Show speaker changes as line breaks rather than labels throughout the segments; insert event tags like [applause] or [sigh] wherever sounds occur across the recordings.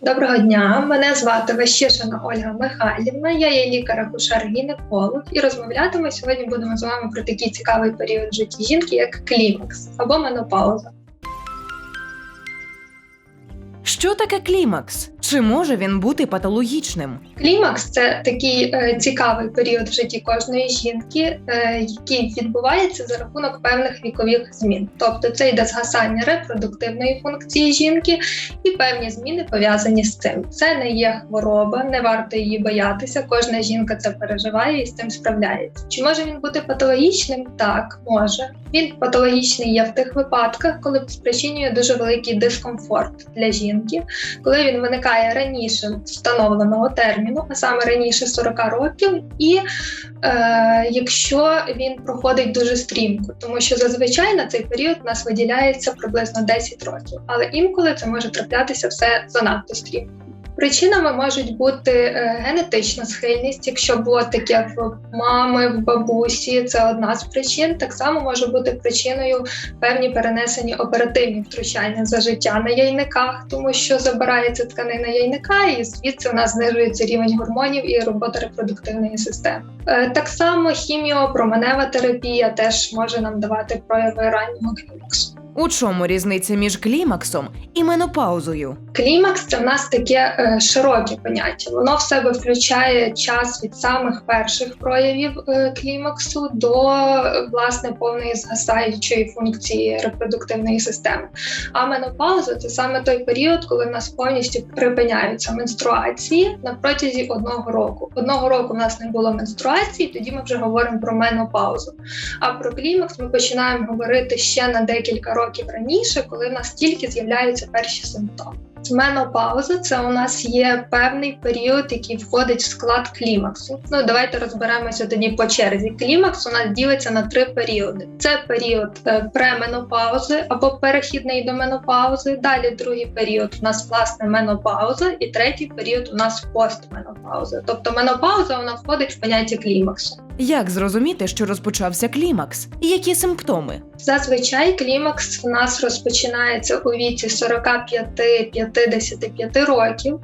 Доброго дня, мене звати Ващишина Ольга Михайлівна. Я є лікар-акушер-гінеколог і розмовляти ми сьогодні будемо з вами про такий цікавий період в житті жінки, як клімакс або менопауза.
Що таке клімакс? Чи може він бути патологічним?
Клімакс це такий е, цікавий період в житті кожної жінки, е, який відбувається за рахунок певних вікових змін. Тобто це йде згасання репродуктивної функції жінки і певні зміни пов'язані з цим. Це не є хвороба, не варто її боятися. Кожна жінка це переживає і з цим справляється. Чи може він бути патологічним? Так, може. Він патологічний є в тих випадках, коли спричинює дуже великий дискомфорт для жінки, коли він виникає раніше встановленого терміну, а саме раніше 40 років, і е, якщо він проходить дуже стрімко, тому що зазвичай на цей період нас виділяється приблизно 10 років, але інколи це може траплятися все занадто стрімко. Причинами можуть бути е, генетична схильність, якщо було таке в мами, в бабусі, це одна з причин. Так само може бути причиною певні перенесені оперативні втручання за життя на яйниках, тому що забирається тканина яйника, і звідси у нас знижується рівень гормонів і робота репродуктивної системи. Е, Так само хіміопроменева терапія теж може нам давати прояви раннього клімаксу.
У чому різниця між клімаксом і менопаузою?
Клімакс це в нас таке е, широке поняття. Воно в себе включає час від самих перших проявів е, клімаксу до е, власне повної згасаючої функції репродуктивної системи. А менопауза це саме той період, коли в нас повністю припиняються менструації на протязі одного року. Одного року в нас не було менструації, тоді ми вже говоримо про менопаузу. А про клімакс ми починаємо говорити ще на декілька років раніше, коли в нас тільки з'являються перші симптоми. Менопауза це у нас є певний період, який входить в склад клімаксу. Ну давайте розберемося тоді по черзі. Клімакс у нас ділиться на три періоди: це період е, пременопаузи або перехідний до менопаузи. Далі другий період у нас власне менопауза, і третій період у нас постменопауза. Тобто менопауза вона входить в поняття клімаксу.
Як зрозуміти, що розпочався клімакс? Які симптоми?
Зазвичай клімакс в нас розпочинається у віці 45-55 років.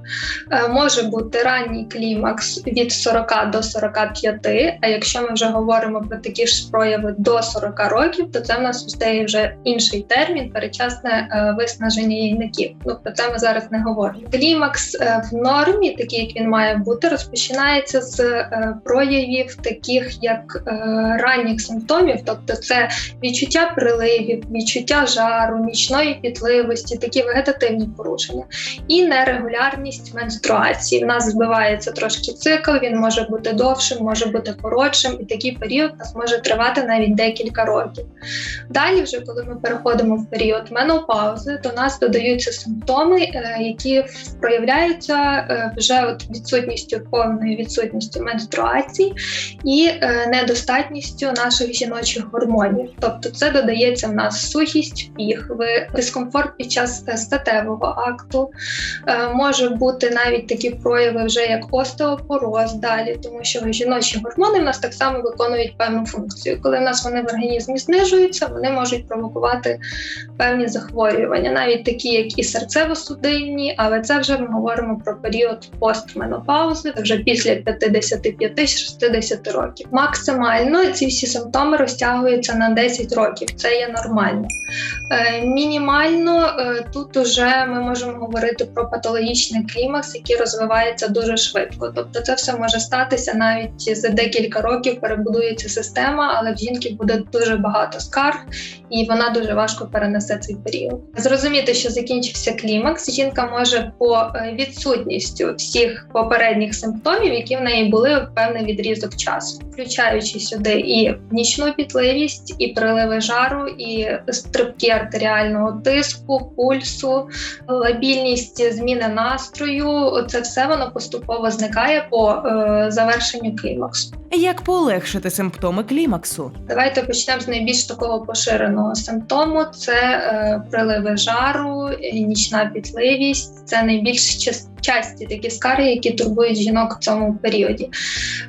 Е, Може бути ранній клімакс від 40 до 45, А якщо ми вже говоримо про такі ж прояви до 40 років, то це в нас стає вже інший термін передчасне е, виснаження яйників. Ну про це ми зараз не говоримо. Клімакс е, в нормі, такий як він має бути, розпочинається з проявів таких як е, ранніх симптомів, тобто це відчуття приливів, відчуття жару, нічної пітливості, такі вегетативні порушення і нерегулярність менструації. В нас збивається трошки цикл, він може бути довшим, може бути коротшим, і такий період у нас може тривати навіть декілька років. Далі, вже коли ми переходимо в період менопаузи, до нас додаються симптоми, е, які проявляються е, вже от відсутністю повної відсутністю менструації і е, недостатністю наших жіночих гормонів. Тобто, це додається в нас сухість піхви, дискомфорт під час е, статевого акту. Е, може бути навіть такі прояви, вже як остеопороз далі, тому що жіночі гормони в нас так само виконують певну функцію. Коли в нас вони в організмі знижуються, вони можуть провокувати певні захворювання, навіть такі, як і серцево-судинні, але це вже ми говоримо про період постменопаузи, вже після 55-60 років. Максимально ці всі симптоми розтягуються на 10 років. Це є нормально. Е, мінімально е, тут уже ми можемо говорити про патологічний клімакс, який розвивається дуже швидко. Тобто, це все може статися навіть за декілька років. Перебудується система, але в жінки буде дуже багато скарг, і вона дуже важко перенесе цей період. Зрозуміти, що закінчився клімакс, жінка може по е, відсутністю всіх попередніх симптомів, які в неї були в певний відрізок часу, включаючи сюди і нічну пітливість, і приливи жару, і стрибки артеріального тиску, пульсу, лабільність зміни настрою. Це все воно поступово зникає по е, завершенню клімаксу.
Як полегшити симптоми клімаксу?
Давайте почнемо з найбільш такого поширеного симптому: це е, приливи жару, нічна пітливість. Це найбільш часто часті такі скарги, які турбують жінок в цьому періоді.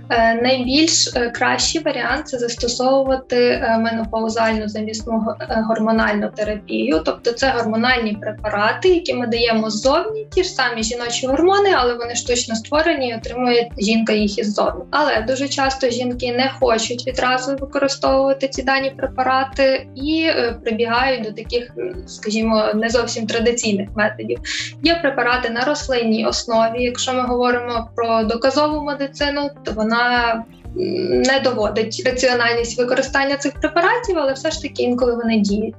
Е, найбільш е, кращий варіант це застосовувати е, менопаузальну замісну го- гормональну терапію, тобто це гормональні препарати, які ми даємо ззовні, ті ж самі жіночі гормони, але вони штучно створені і отримує жінка їх іззовні. Але дуже часто жінки не хочуть відразу використовувати ці дані препарати і прибігають до таких, скажімо, не зовсім традиційних методів. Є препарати на рослинній основі. Якщо ми говоримо про доказову медицину, то вона не доводить раціональність використання цих препаратів, але все ж таки інколи вони діють.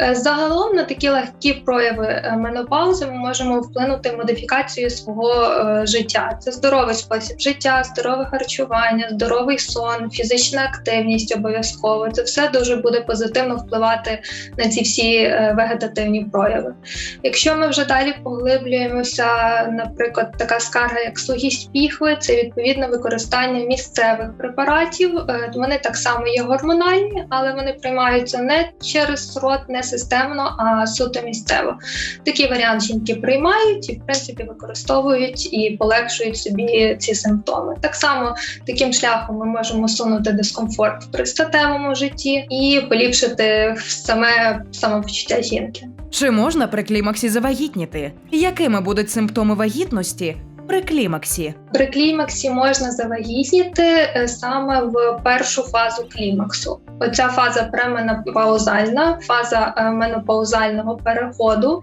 Е, Загалом на такі легкі прояви е, менопаузи ми можемо вплинути модифікацією свого е, життя. Це здоровий спосіб життя, здорове харчування, здоровий сон, фізична активність обов'язково. Це все дуже буде позитивно впливати на ці всі вегетативні прояви. Якщо ми вже далі поглиблюємося, наприклад, така скарга, як сухість піхви, це відповідне використання місцевих препаратів. Вони так само є гормональні, але вони приймаються не через рот, не системно, а суто місцево. Такий варіант жінки приймають і, в принципі, використовують і полегшують собі ці симптоми. Так само таким шляхом ми можемо усунути дискомфорт в пристатевому житті і поліпшити саме самопочуття жінки.
Чи можна при клімаксі завагітніти? Якими будуть симптоми вагітності при клімаксі?
При клімаксі можна завагітніти е, саме в першу фазу клімаксу. Оця фаза пременопаузальна, фаза е, менопаузального переходу.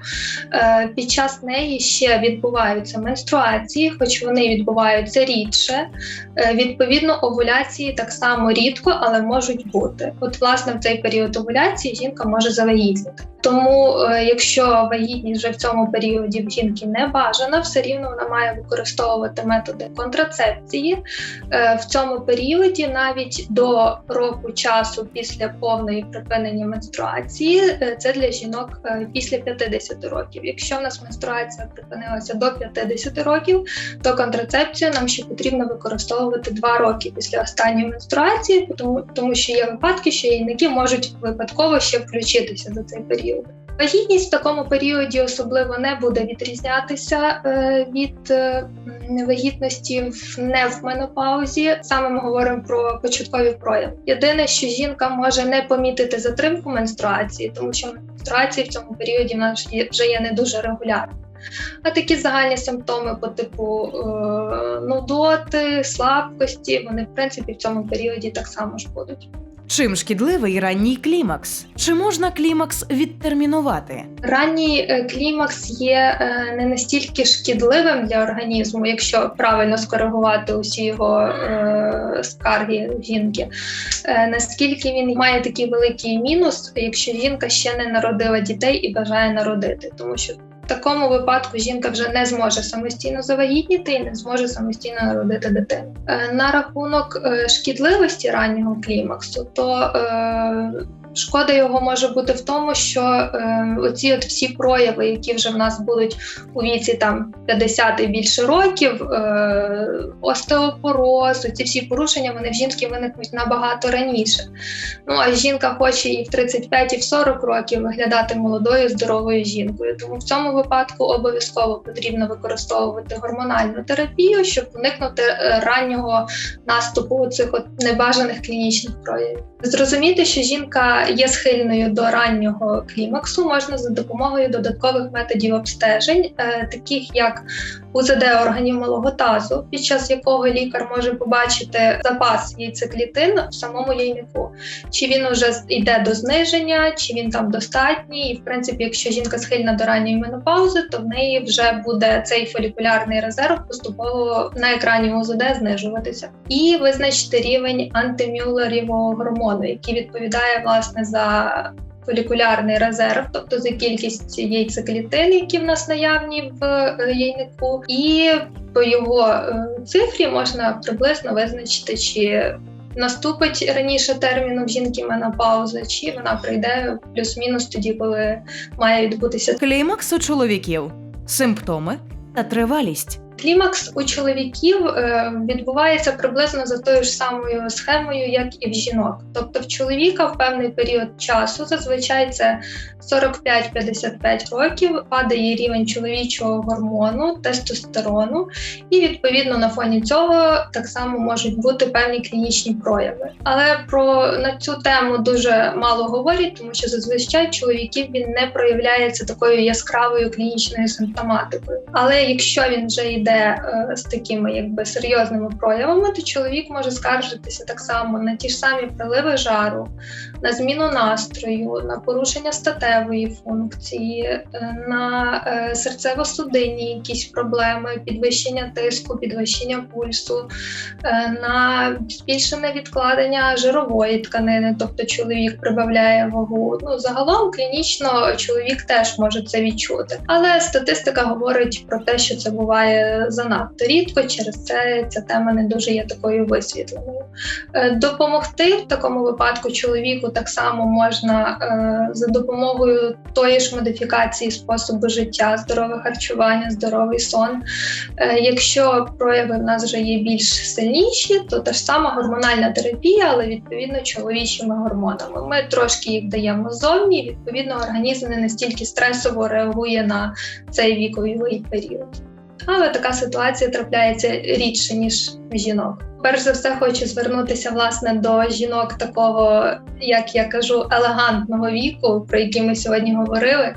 Е, Під час неї ще відбуваються менструації, хоч вони відбуваються рідше. Відповідно, овуляції так само рідко, але можуть бути. От, власне, в цей період овуляції жінка може завагітніти. Тому, якщо вагітність вже в цьому періоді в жінки не бажана, все рівно вона має використовувати методи контрацепції. Е, В цьому періоді, навіть до року часу після повної припинення менструації, е, це для жінок е, після 50 років. Якщо в нас менструація припинилася до 50 років, то контрацепцію нам ще потрібно використовувати 2 роки після останньої менструації, тому, тому що є випадки, що яйники можуть випадково ще включитися за цей період. Вагітність в такому періоді особливо не буде відрізнятися е, від е, вагітності в не в менопаузі. Саме ми говоримо про початкові прояви. Єдине, що жінка може не помітити затримку менструації, тому що менструації в цьому періоді в нас вже є не дуже регулярні. А такі загальні симптоми по типу е, нудоти, слабкості, вони в принципі в цьому періоді так само ж будуть.
Чим шкідливий ранній клімакс? Чи можна клімакс відтермінувати?
Ранній е, клімакс є е, не настільки шкідливим для організму, якщо правильно скоригувати усі його е, скарги жінки. Наскільки він має такий великий мінус, якщо жінка ще не народила дітей і бажає народити, тому що в такому випадку жінка вже не зможе самостійно завагітніти і не зможе самостійно народити дитину. Е, На рахунок е, шкідливості раннього клімаксу, то е, Шкода його може бути в тому, що е, оці от всі прояви, які вже в нас будуть у віці там 50 і більше років, е, остеопороз, ці всі порушення вони в жінки виникнуть набагато раніше. Ну а жінка хоче і в 35, і в 40 років виглядати молодою здоровою жінкою. Тому в цьому випадку обов'язково потрібно використовувати гормональну терапію, щоб уникнути е, раннього наступу цих от небажаних клінічних проявів. Зрозуміти, що жінка є схильною до раннього клімаксу, можна за допомогою додаткових методів обстежень, е, таких як УЗД органів малого тазу, під час якого лікар може побачити запас яйцеклітин в самому яйнику, чи він уже йде до зниження, чи він там достатній. І в принципі, якщо жінка схильна до ранньої менопаузи, то в неї вже буде цей фолікулярний резерв поступово на екрані УЗД знижуватися, і визначити рівень антимюлерівого гормону, який відповідає власне за фолікулярний резерв, тобто за кількість яйцеклітин, які в нас наявні в яйнику, і по його е, цифрі можна приблизно визначити, чи наступить раніше терміну в жінки менопауза, чи вона прийде плюс-мінус тоді, коли має відбутися
Клімакс у чоловіків, симптоми та тривалість.
Клімакс у чоловіків е, відбувається приблизно за тою ж самою схемою, як і в жінок. Тобто, в чоловіка в певний період часу, зазвичай це 45-55 років, падає рівень чоловічого гормону, тестостерону, і відповідно на фоні цього так само можуть бути певні клінічні прояви. Але про на цю тему дуже мало говорять, тому що зазвичай чоловіків він не проявляється такою яскравою клінічною симптоматикою. Але якщо він вже йде е, з такими якби серйозними проявами, то чоловік може скаржитися так само на ті ж самі приливи жару, на зміну настрою, на порушення статевої функції, е, на е, серцево-судинні якісь проблеми, підвищення тиску, підвищення пульсу, на збільшене відкладення жирової тканини, тобто чоловік прибавляє вагу. Ну загалом клінічно чоловік теж може це відчути, але статистика говорить про те, що це буває занадто рідко. Через це ця тема не дуже є такою висвітленою. Е, Допомогти в такому випадку чоловіку так само можна е, за допомогою тої ж модифікації способу життя, здорове харчування, здоровий сон. Е, Якщо прояви в нас вже є більш сильніші, то та ж сама гормональна терапія, але відповідно чоловічими гормонами. Ми трошки їх даємо ззовні, і, відповідно, організм не настільки стресово реагує на цей віковий період. Але така ситуація трапляється рідше ніж в жінок. Перш за все, хочу звернутися власне до жінок такого, як я кажу, елегантного віку, про який ми сьогодні говорили,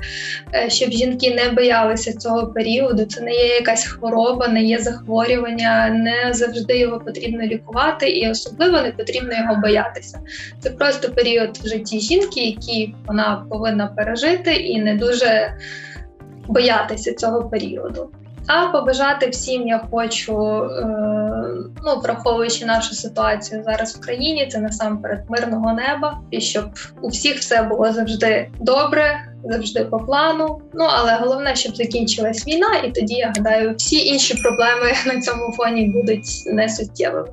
е, щоб жінки не боялися цього періоду. Це не є якась хвороба, не є захворювання, не завжди його потрібно лікувати, і особливо не потрібно його боятися. Це просто період в житті жінки, який вона повинна пережити, і не дуже боятися цього періоду. А побажати всім я хочу, е, ну враховуючи нашу ситуацію зараз в країні, це насамперед мирного неба, і щоб у всіх все було завжди добре, завжди по плану. Ну але головне, щоб закінчилась війна, і тоді я гадаю, всі інші проблеми [laughs] на цьому фоні будуть несуттєвими.